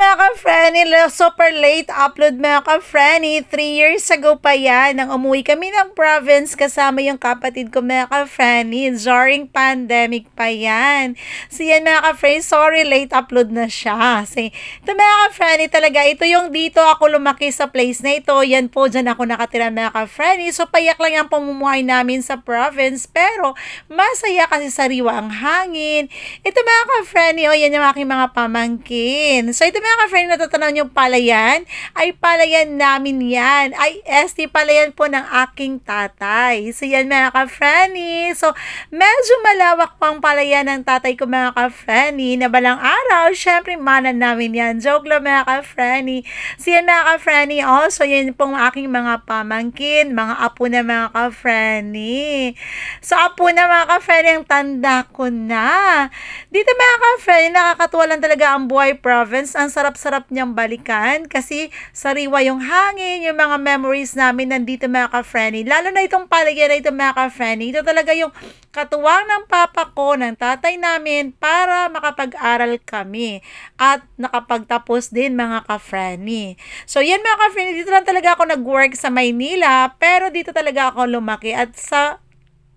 ka-Franny, super late upload mga ka-Franny. Three years ago pa yan, nang umuwi kami ng province kasama yung kapatid ko mga ka-Franny. During pandemic pa yan. So yan mga ka-Franny, sorry late upload na siya. Kasi ito mga ka-Franny talaga, ito yung dito ako lumaki sa place na ito. Yan po, dyan ako nakatira mga ka-Franny. So payak lang yung pamumuhay namin sa province. Pero masaya kasi sariwa ang hangin. Ito mga ka-Franny, oh, yan yung aking mga pamangkin. So ito mga ka-friend, natatanaw yung palayan, ay palayan namin yan. Ay, ST palayan po ng aking tatay. So yan mga ka-friendly. So medyo malawak pang palayan ng tatay ko mga ka-friendly na balang araw, syempre manan namin yan. Joke lang mga ka-friendly. So yan mga ka-friendly, also yan pong aking mga pamangkin, mga apo na mga ka-friendly. So apo na mga ka-friendly, ang tanda ko na. Dito mga ka-friendly, nakakatuwa lang talaga ang buhay province. Ang sarap-sarap niyang balikan kasi sariwa yung hangin, yung mga memories namin nandito mga ka-friendly. Lalo na itong palagyan na ito mga ka-friendly. Ito talaga yung katuwang ng papa ko, ng tatay namin para makapag-aral kami at nakapagtapos din mga ka-friendly. So yan mga ka-friendly, dito lang talaga ako nag-work sa Maynila pero dito talaga ako lumaki at sa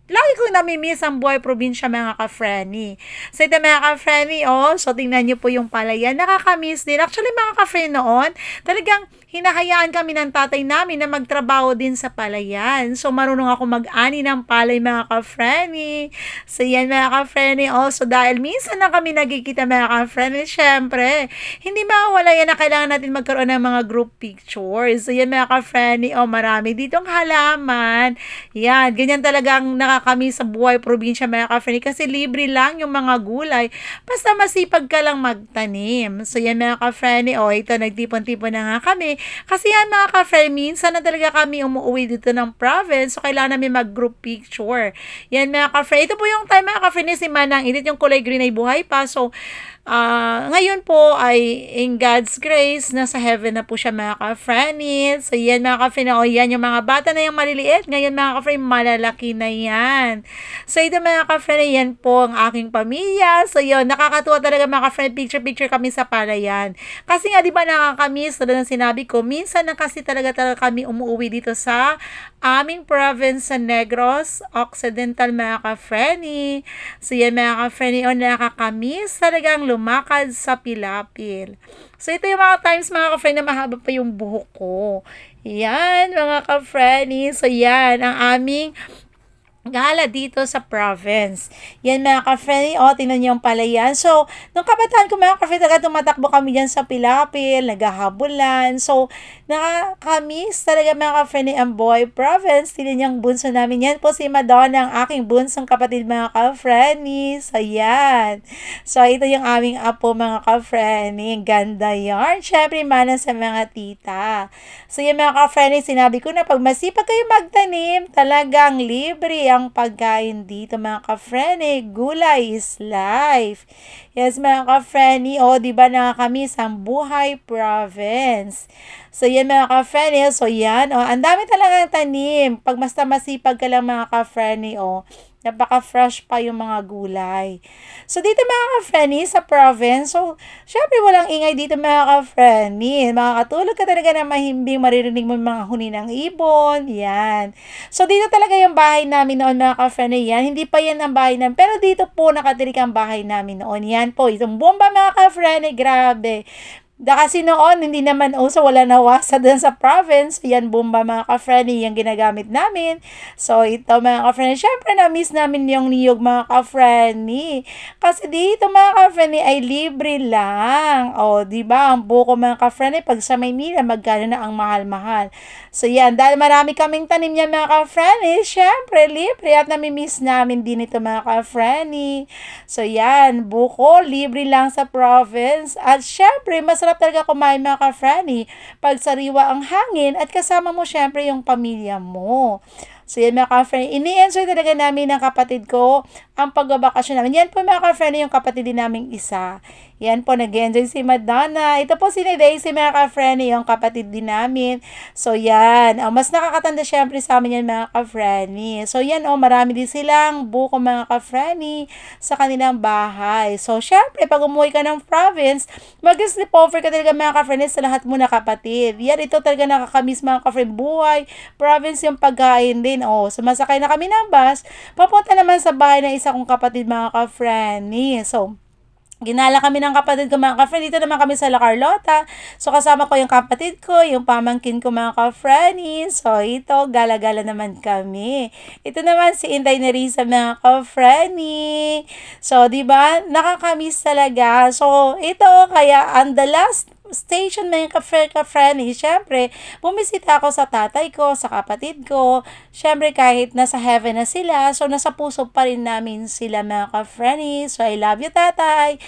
Lagi kong namimiss ang buhay probinsya mga ka-friendly. So ito mga ka-friendly, oh, so tingnan niyo po yung palayan. Nakakamiss din. Actually mga ka-friend noon, talagang hinahayaan kami ng tatay namin na magtrabaho din sa palayan. So, marunong ako mag-ani ng palay mga ka-friendly. So, yan mga ka-friendly. Also, dahil minsan na kami nagkikita mga ka-friendly, syempre, hindi mawala yan na kailangan natin magkaroon ng mga group pictures. So, yan mga ka-friendly. Oh, marami ditong halaman. Yan, ganyan talagang nakakami sa buhay probinsya mga ka-friendly kasi libre lang yung mga gulay. Basta masipag ka lang magtanim. So, yan mga ka-friendly. Oh, ito, nagtipon-tipon na nga kami kasi yan mga ka-friend, minsan na talaga kami umuwi dito ng province, so kailangan namin mag-group picture. Yan mga ka-friend. Ito po yung time mga ka-friend ni si Manang Init, yung kulay green ay buhay pa. So, Uh, ngayon po ay in God's grace, nasa heaven na po siya mga ka-friend. So yan mga ka-friend, o yan yung mga bata na yung maliliit. Ngayon mga ka-friend, malalaki na yan. So ito mga ka-friend, yan po ang aking pamilya. So yun, nakakatuwa talaga mga ka-friend, picture-picture kami sa palayan. Kasi nga di ba nakakamiss, tulad ng sinabi ko, minsan na kasi talaga talaga kami umuwi dito sa aming province sa Negros Occidental mga ka-friend. So yan mga ka-friend, o nakakamiss talagang lumakad sa pilapil. So, ito yung mga times mga ka-friend na mahaba pa yung buhok ko. Yan, mga ka-friend. So, yan, ang aming gala dito sa province. Yan mga ka-friendly, o, oh, tingnan niyo yung palayan. So, nung kabataan ko mga ka-friendly, talaga tumatakbo kami dyan sa Pilapil, naghahabulan. So, nakakamiss talaga mga ka-friendly ang boy province. Tingnan niyo bunso namin. Yan po si Madonna, ang aking bunsong kapatid mga ka-friendly. So, yan. So, ito yung aming apo mga ka-friendly. Ganda yarn. Siyempre, mana sa mga tita. So, yan mga ka-friendly, sinabi ko na pag masipag kayo magtanim, talagang libre ang pagkain dito mga ka-friendly. Gulay is life. Yes mga ka-friendly, o oh, di ba na kami sa Buhay Province. So yan mga ka-friendly, so yan, oh, ang dami talagang tanim. Pag basta masipag ka lang mga ka-friendly, oh, Napaka-fresh pa yung mga gulay. So, dito mga ka-friendly, sa province, so, syempre walang ingay dito mga ka-friendly. Makakatulog ka talaga na mahimbing, maririnig mo mga huni ng ibon, yan. So, dito talaga yung bahay namin noon mga ka-friendly, yan. Hindi pa yan ang bahay namin, pero dito po nakatirik ang bahay namin noon. Yan po, itong bomba mga ka-friendly, grabe. Da kasi noon, hindi naman uso, wala na wasa dun sa province. Yan, bomba mga ka-friendly, yung ginagamit namin. So, ito mga ka-friendly, syempre na-miss namin yung niyog mga ka-friendly. Kasi dito mga ka-friendly ay libre lang. O, di ba Ang buko mga ka-friendly, pag sa Maynila, magkano na ang mahal-mahal. So, yan, dahil marami kaming tanim niya mga ka-friendly, syempre, libre at nami-miss namin din ito mga ka-friendly. So, yan, buko, libre lang sa province. At syempre, masarap masarap talaga kumain mga ka-Franny pag sariwa ang hangin at kasama mo syempre yung pamilya mo. So yan mga ka-friend, ini-enjoy talaga namin ng kapatid ko ang pagbabakasyon namin. Yan po mga ka-friend yung kapatid din naming isa. Yan po, nag-enjoy si Madonna. Ito po si Daisy mga ka-friend, yung kapatid din namin. So yan, oh, mas nakakatanda syempre sa amin yan mga ka-friend. So yan, oh, marami din silang buko mga ka-friend sa kanilang bahay. So syempre, pag umuwi ka ng province, mag-sleep over ka talaga mga ka-friend sa lahat mo na kapatid. Yan, ito talaga nakakamiss mga ka-friend. Buhay, province yung pagkain din. Oh, sumasakay na kami ng bus. Papunta naman sa bahay ng isa kong kapatid mga ka-friend. So, Ginala kami ng kapatid ko mga ka-friend. Dito naman kami sa La Carlota. So, kasama ko yung kapatid ko, yung pamangkin ko mga ka-friend. So, ito, gala-gala naman kami. Ito naman si Inday Nerisa mga ka-friend. So, di ba Nakakamiss talaga. So, ito, kaya, on the last station mga ka-friend, ka-friend, eh, syempre, bumisita ako sa tatay ko, sa kapatid ko. Syempre, kahit nasa heaven na sila, so nasa puso pa rin namin sila mga ka-friend. So, I love you, tatay.